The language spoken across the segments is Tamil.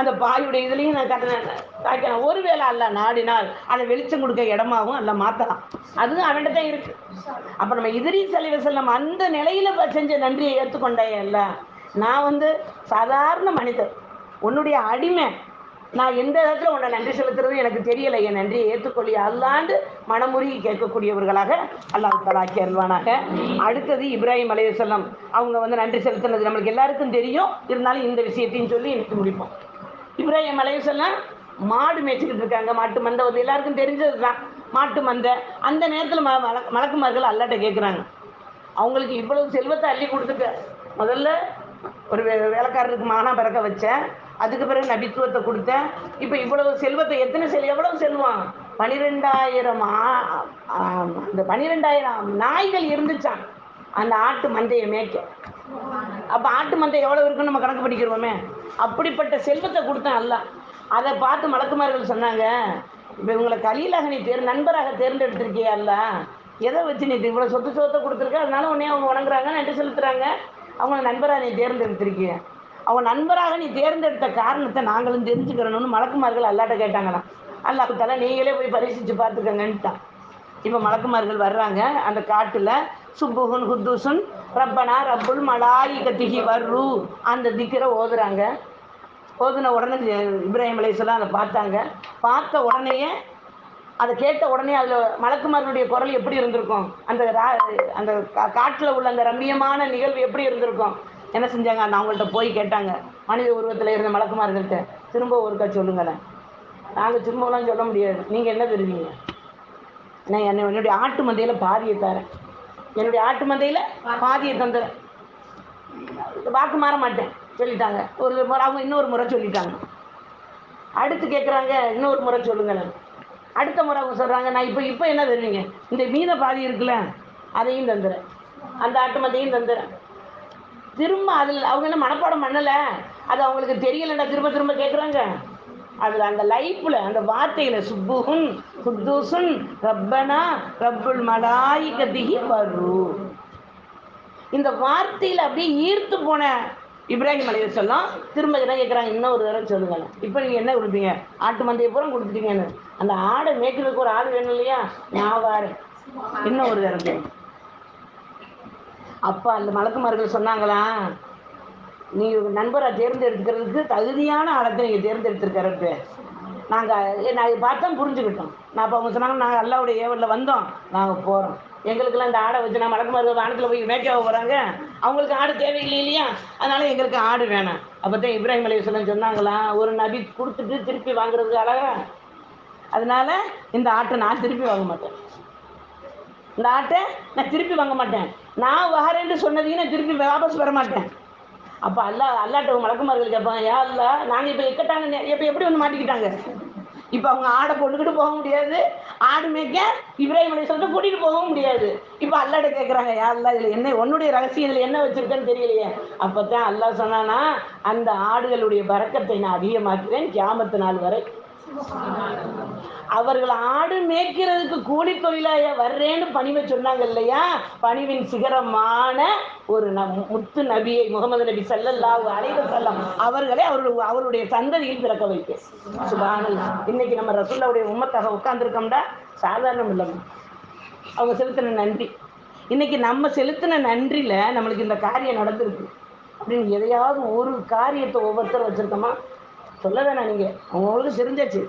அந்த பாயுடைய இதுலேயும் நான் கட்டினேன் காய்க்கணும் ஒருவேளை அல்ல நாடினால் அதை வெளிச்சம் கொடுக்க இடமாவும் அல்ல மாற்றலாம் அதுவும் அவன்கிட்ட தான் இருக்கு. அப்போ நம்ம எதிரி செலவு செல்லம் அந்த நிலையில செஞ்ச நன்றியை ஏற்றுக்கொண்டேன் அல்ல. நான் வந்து சாதாரண மனிதர் உன்னுடைய அடிமை. நான் எந்த இடத்துல உன்னை நன்றி செலுத்துறது எனக்கு தெரியல. என் நன்றியை ஏற்றுக்கொள்ளி அல்லாண்டு மனமுருகி கேட்கக்கூடியவர்களாக அல்லாஹ் தலாக்கி அருள்வானாக. அடுத்தது இப்ராஹிம் அலையுசல்லம் அவங்க வந்து நன்றி செலுத்துனது நம்மளுக்கு எல்லாருக்கும் தெரியும். இருந்தாலும் இந்த விஷயத்தையும் சொல்லி எனக்கு முடிப்போம். இப்ராஹிம் அலையுசல்லாம் மாடு மேய்ச்சிக்கிட்டு இருக்காங்க. மாட்டு மந்தை வந்து எல்லாருக்கும் தெரிஞ்சது தான் மாட்டு மந்தை. அந்த நேரத்தில் ம மலக்கு மலக்குமார்கள் அல்லாட்ட கேட்குறாங்க அவங்களுக்கு இவ்வளவு செல்வத்தை அள்ளி கொடுத்துட்டு முதல்ல ஒரு வேலைக்காரருக்கு மானா பிறக்க வச்சேன். அதுக்கு பிறகு நபித்துவத்தை கொடுத்தேன். இப்போ இவ்வளவு செல்வத்தை எத்தனை செல் எவ்வளவு செல்வான்? பனிரெண்டாயிரம் அந்த பனிரெண்டாயிரம் நாய்கள் இருந்துச்சான் அந்த ஆட்டு மந்தையை மேய்க்க. அப்போ ஆட்டு மந்தை எவ்வளோ இருக்குன்னு நம்ம கணக்கு பண்ணிக்கிறோமே. அப்படிப்பட்ட செல்வத்தை கொடுத்தேன் அல்ல. அதை பார்த்து மலக்குமார்கள் சொன்னாங்க இப்போ இவங்களை கலியிலாக நீ தேர் நண்பராக தேர்ந்தெடுத்திருக்கியா அல்ல? எதை வச்சு நீ இவ்வளோ சொத்து சொத்தை கொடுத்துருக்க? அதனால உடனே அவங்க வணங்குறாங்க நன்றி செலுத்துகிறாங்க அவங்கள நண்பராக நீ தேர்ந்தெடுத்திருக்கிய? அவங்க நண்பராக நீ தேர்ந்தெடுத்த காரணத்தை நாங்களும் தெரிஞ்சுக்கிறணும்னு மலக்குமார்கள் அல்லாட்ட கேட்டாங்களாம். அல்லாஹ் தலை நீங்களே போய் பரிசிச்சு பார்த்துக்கங்கன்ட்டான். இப்போ மலக்குமார்கள் வர்றாங்க அந்த காட்டில் சுப்புகுன் குத்தூசுன் ரப்பனா ரப்புல் மலாயி கத்திகி வர்ரு. அந்த திக்கரை ஓதுறாங்க. ஓதுன உடனே இப்ராஹிம் அலைஹிஸ்ஸலாம் அதை பார்த்தாங்க. பார்த்த உடனேயே அதை கேட்ட உடனே அதில் மலக்குமார்களுடைய குரல் எப்படி இருந்திருக்கும்? அந்த ரா- அந்த கா- உள்ள அந்த ரம்மியமான நிகழ்வு எப்படி இருந்திருக்கும்? என்ன செஞ்சாங்க? அந்த அவங்கள்ட்ட போய் கேட்டாங்க. மனித உருவத்தில் இருந்த மலக்குமார்கள்ட்ட திரும்ப ஒருக்கா சொல்லுங்களேன். நாங்கள் திரும்பலாம் சொல்ல முடியாது. நீங்கள் என்ன தெரிவிங்க நான் என்னை என்னுடைய ஆட்டு மந்தையில் பாரியை தரேன். என்னுடைய ஆட்டு மந்தையில் பாதியை தந்துடுறேன் வாக்கு மாற மாட்டேன் சொல்லிட்டாங்க. ஒரு முறை அவங்க இன்னொரு முறை சொல்லிட்டாங்க. அடுத்து கேட்குறாங்க இன்னொரு முறை சொல்லுங்கள் அடுத்த முறை அவங்க சொல்கிறாங்க நான் இப்போ இப்போ என்ன தருவீங்க இந்த மீத பாதி இருக்குல்ல அதையும் தந்துடுறேன் அந்த ஆட்டு மந்தையும் தந்துடுறேன் திரும்ப அதில் அவங்க என்ன மனப்பாடம் பண்ணலை? அது அவங்களுக்கு தெரியலைன்னா திரும்ப திரும்ப கேட்குறாங்க அதில் அந்த லைஃப்பில் அந்த வார்த்தையில் சுப்புகுன் குத்தூசுன் ரப்பனா ரப்புல் மலாயிகத்திகி வரு. இந்த வார்த்தையில் அப்படியே ஈர்த்து போன இப்ராஹிம் அலைய சொல்லாம் திரும்ப என்ன கேட்குறாங்க இன்னும் ஒரு தடவை சொல்லுங்களேன் இப்போ நீங்கள் என்ன கொடுப்பீங்க? ஆட்டு மந்தையை பூரா கொடுத்துட்டீங்கன்னு. அந்த ஆடை மேய்க்கிறதுக்கு ஒரு ஆடு வேணும் இல்லையா? நான் வாரு இன்னும் ஒரு தடவை அப்பா அந்த மலக்குமார்கள் சொன்னாங்களா? நீ நண்பரை தேர்ந்தெடுக்கிறதுக்கு தகுதியான ஆளத்தை நீங்கள் தேர்ந்தெடுத்திருக்கிறப்ப நாங்கள் நான் பார்த்தோம் புரிஞ்சுக்கிட்டோம். நான் அப்போ அவங்க சொன்னாங்க நாங்கள் அல்லாவுடைய ஏவலில் வந்தோம். நாங்கள் போகிறோம் எங்களுக்கெல்லாம் இந்த ஆடை வச்சு நான் மலக்குமார்கள் வானத்தில் போய் மேய்க்காக போகிறாங்க அவங்களுக்கு ஆடு தேவையில்லை இல்லையா? அதனால் எங்களுக்கு ஆடு வேணாம். அப்போ தான் இப்ராஹிம் அலையம் சொன்னாங்களா ஒரு நபி கொடுத்துட்டு திருப்பி வாங்குறதுக்கு அழகா? அதனால் இந்த ஆட்டை நான் திருப்பி வாங்க மாட்டேன். இந்த ஆட்டை நான் திருப்பி வாங்க மாட்டேன். நான் வரேன்னு சொன்னதையும் நான் திருப்பி வாபஸ் வர மாட்டேன். அப்போ அல்லா அல்லாட்ட மலக்குமார்கள் கேட்பாங்க யா அல்லா நாங்கள் இப்போ இக்கட்டாங்க இப்போ எப்படி வந்து மாட்டிக்கிட்டாங்க? இப்போ அவங்க ஆடை கொண்டுக்கிட்டு போக முடியாது ஆடு மேய்க்க இப்ராஹிம் அலி சொல்லிட்டு கூட்டிகிட்டு போகவும் முடியாது. இப்போ அல்லாட்ட கேட்குறாங்க யா அல்லா இதில் என்ன உன்னுடைய ரகசியம் இதில் என்ன வச்சுருக்கேன்னு தெரியலையே. அப்போ தான் அல்லாஹ் சொன்னானா அந்த ஆடுகளுடைய பறக்கத்தை நான் அதிகமாக்குறேன் கியாமத்து நாள் வரை அவர்கள் ஆடு மேய்க்கிறதுக்கு கூலி தொழிலாய வர்றேன்னு பணிவை சொன்னாங்க இல்லையா? பணிவின் சிகரமான ஒரு ந- முத்து நபியை முகமது நபி செல்லல்லா அலைவ செல்லம் அவர்களை அவர்கள் அவருடைய சந்ததியில் பிறக்க வைப்பேன் சுபானல்லா இன்னைக்கு நம்ம ரசுல்லாவுடைய உம்மத்தாக உட்கார்ந்துருக்கோம்டா? சாதாரணம் இல்லைம்மா அவங்க செலுத்தின நன்றி. இன்னைக்கு நம்ம செலுத்தின நன்றியில் நம்மளுக்கு இந்த காரியம் நடந்திருக்கு. அப்படின்னு எதையாவது ஒரு காரியத்தை ஒவ்வொருத்தர் வச்சுருக்கோமா? சொல்ல வேணாம் நீங்கள் அவங்களுக்கு தெரிஞ்சாச்சு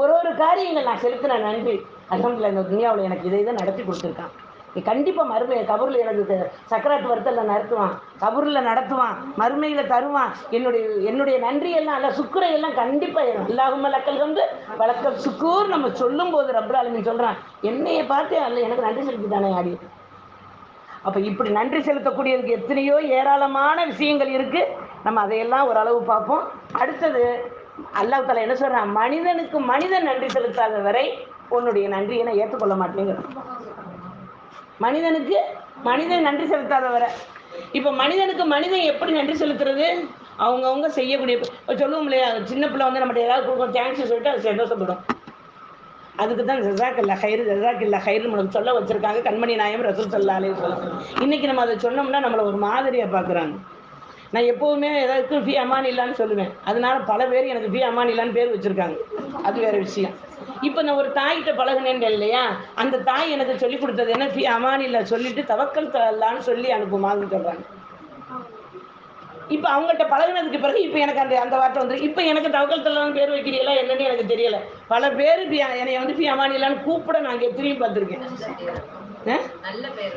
ஒரு ஒரு காரியங்கள் நான் செலுத்தின நன்றி. அல்ஹம்துலில்லாஹ் இந்த துனியாவில் எனக்கு இதை இதை நடத்தி கொடுத்துருக்கான். நீ கண்டிப்பாக மறுமை கபூரில் எனக்கு சக்கராட்டு வருத்தலில் நடத்துவான். கபூரில் நடத்துவான். மறுமையில் தருவான். என்னுடைய என்னுடைய நன்றியெல்லாம் அல்ல சுக்குரையெல்லாம் கண்டிப்பாக அல்லாஹும்ம லக்கல் வந்து வழக்க சுக்கூர். நம்ம சொல்லும்போது ரப்பர் ஆலமின் சொல்கிறான் என்னையை பார்த்து அல்ல எனக்கு நன்றி செலுத்திட்டானே ஆடி. அப்போ இப்படி நன்றி செலுத்தக்கூடியதுக்கு எத்தனையோ ஏராளமான விஷயங்கள் இருக்கு. நம்ம அதையெல்லாம் ஓரளவு பார்ப்போம். அடுத்தது அல்லாஹ் தலை என்ன சொல்றான்? மனிதனுக்கு மனிதன் நன்றி செலுத்தாத வரை உன்னுடைய நன்றியை நான் ஏற்றுக்கொள்ள மாட்டேங்கிறேன். மனிதனுக்கு மனிதன் நன்றி செலுத்தாத வரை. இப்போ மனிதனுக்கு மனிதன் எப்படி நன்றி செலுத்துறது? அவங்கவுங்க செய்யக்கூடிய சொல்லுவோம் இல்லையா? சின்ன பிள்ளை வந்து நம்மகிட்ட ஏதாவது கொடுக்கும் தேங்க்ஸ் சொல்லிட்டு அது சந்தோஷப்படும். அதுக்கு தான் ஜசாக் இல்லை ஹைரு ஜசாக் இல்லா ஹைரு நமக்கு சொல்ல வச்சிருக்காங்க கண்மணி நாயம் ரசூல் சல்லா அலைஹி இன்னைக்கு நம்ம அதை சொன்னோம்னா நம்மளை ஒரு மாதிரியாக பார்க்குறாங்க. நான் எப்போவுமே ஏதாச்சும் ஃபி அமான் இல்லான்னு சொல்லுவேன். அதனால பல பேர் எனக்கு ஃபி அமான் இல்லான்னு பேர் வச்சுருக்காங்க. அது வேற விஷயம். இப்போ நான் ஒரு தாய்கிட்ட பழகுனேன் இல்லையா? அந்த தாய் எனக்கு சொல்லி கொடுத்தது என்ன? ஃபி அமான் இல்லா சொல்லிட்டு தவக்கல் தல்லான்னு சொல்லி அனுப்புமான்னு சொல்கிறாங்க இப்போ அவங்கள்ட்ட பழகுனதுக்கு பிறகு இப்போ எனக்கு அந்த அந்த வார்த்தை வந்து இப்போ எனக்கு தவக்கல் தல்லான்னு பேர் வைக்கிறீங்களா என்னன்னு எனக்கு தெரியல. பல பேர் என்னை வந்து ஃபி அமான் இல்லான்னு கூப்பிட நான் எத்தனையும் பார்த்துருக்கேன்.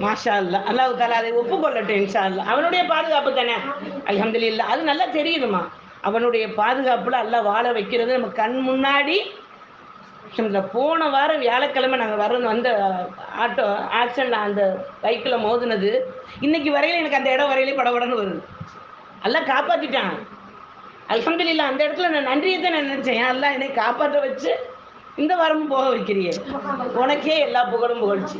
மாஷா அல்லா அல்லாஹ் தாலா அதை ஒப்புக்கொள்ளட்டும் இன்ஷா அல்லா அவனுடைய பாதுகாப்பு தானே? அல்ஹம்துலில்லாஹ். அது நல்லா தெரியுதுமா அவனுடைய பாதுகாப்பில் எல்லாம் வாழ வைக்கிறது நம்ம கண் முன்னாடி. இந்த போன வாரம் வியாழக்கிழமை நாங்கள் வர வந்த ஆட்டோ ஆக்சிடென்ட் அந்த பைக்கில் மோதுனது இன்னைக்கு வரையில எனக்கு அந்த இடம் வரையிலே படபடன்னு வருது. எல்லாம் காப்பாற்றிட்டான் அல்ஹம்துலில்லாஹ் அந்த இடத்துல நான் நன்றியை தான் நான் நினச்சேன். ஏன் என்னை காப்பாற்ற வச்சு இந்த வாரமும் போக வைக்கிறியே உனக்கே எல்லா புகழும் புகழ்ச்சி.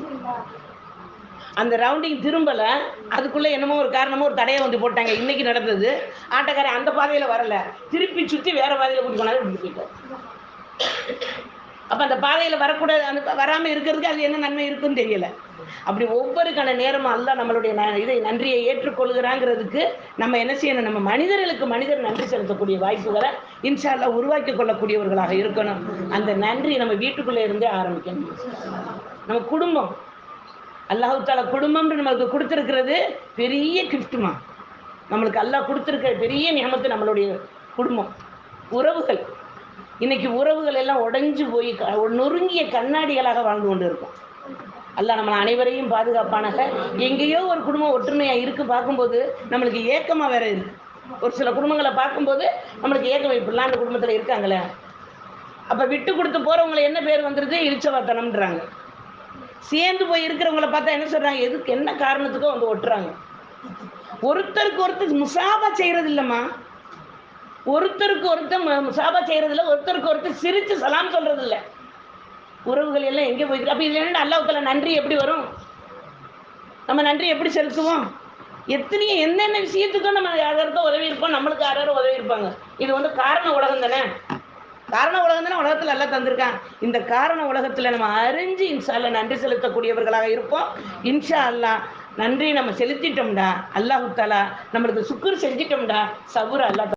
அந்த ரவுண்டிங் திரும்பல. அதுக்குள்ள என்னமோ ஒரு காரணமோ ஒரு தடையை வந்து போட்டாங்க. இன்னைக்கு நடந்தது. ஆட்டக்காரன் அந்த பாதையில வரல. திருப்பி சுத்தி வேற பாதையில கூட்டி போனாலும் இப்படி போயிட்டார். அப்ப அந்த பாதையில வரக்கூடாது அந்த வராம இருக்கிறதுக்கு அது என்ன நன்மை இருக்குன்னு தெரியல. அப்படி ஒவ்வொருக்கான நேரமும் அல்ல நம்மளுடைய ந- இதை நன்றியை ஏற்றுக்கொள்கிறாங்கிறதுக்கு நம்ம என்ன செய்யணும்? நம்ம மனிதர்களுக்கு மனிதர் நன்றி செலுத்தக்கூடிய வாய்ப்புகளை இன்ஷா உருவாக்கி கொள்ளக்கூடியவர்களாக இருக்கணும். அந்த நன்றி நம்ம வீட்டுக்குள்ளே இருந்தே ஆரம்பிக்கணும். நம்ம குடும்பம் அல்லாஹு தாலா குடும்பம்னு நம்மளுக்கு கொடுத்துருக்கிறது பெரிய கிஃப்ட்டுமா நம்மளுக்கு அல்லாஹ் கொடுத்துருக்கிற பெரிய நியமத்து நம்மளுடைய குடும்பம். உறவுகள். இன்னைக்கு உறவுகள் எல்லாம் உடைஞ்சு போய் நொறுங்கிய கண்ணாடிகளாக வாழ்ந்து கொண்டு இருக்கோம் அல்லாஹ் நம்மளை அனைவரையும் பாதுகாப்பானாக. எங்கேயோ ஒரு குடும்பம் ஒற்றுமையாக இருக்கு பார்க்கும்போது நம்மளுக்கு ஏக்கமாக வேற இருக்கு. ஒரு சில குடும்பங்களை பார்க்கும்போது நம்மளுக்கு ஏக்கம் இப்படிலாம் அந்த குடும்பத்தில் இருக்காங்களே. அப்போ விட்டு கொடுத்து போகிறவங்களை என்ன பேர் வந்துருது? இழிச்சவாத்தனம்ன்றாங்க. சேர்ந்து போய் இருக்கிறவங்கள பார்த்தா என்ன சொல்றாங்க? எதுக்கு என்ன காரணத்துக்கோ வந்து ஒட்டுறாங்க. ஒருத்தருக்கு ஒருத்தர் முசாபா செய்யறது இல்லம்மா. ஒருத்தருக்கு ஒருத்தர் முசாபா செய்யறது இல்லை. ஒருத்தருக்கு ஒருத்தர் சிரிச்சு சலாம் சொல்றது இல்லை. உறவுகள் எல்லாம் எங்கே போய்க்கிறோம் அப்போ இதுல என்ன அல்லாஹ்வுத்தாலா நன்றி எப்படி வரும்? நம்ம நன்றி எப்படி செலுத்துவோம்? எத்தனையோ என்னென்ன விஷயத்துக்கும் நம்ம யாராவது உதவி இருப்போம். நம்மளுக்கு யாராவது உதவி இருப்பாங்க. இது வந்து காரண உலகம் தானே? காரண உலகம் தானே உலகத்துல எல்லாம் தந்திருக்கான் இந்த காரண உலகத்துல நம்ம அறிஞ்சு இன்ஷா அல்லாஹ் நன்றி செலுத்தக்கூடியவர்களாக இருப்போம். இன்ஷா அல்லாஹ் நன்றி நம்ம செலுத்திட்டோம்டா. அல்லாஹு தாலா நம்மளுக்கு சுக்குர் செஞ்சிட்டோம்டா. சபுர் அல்லாஹ்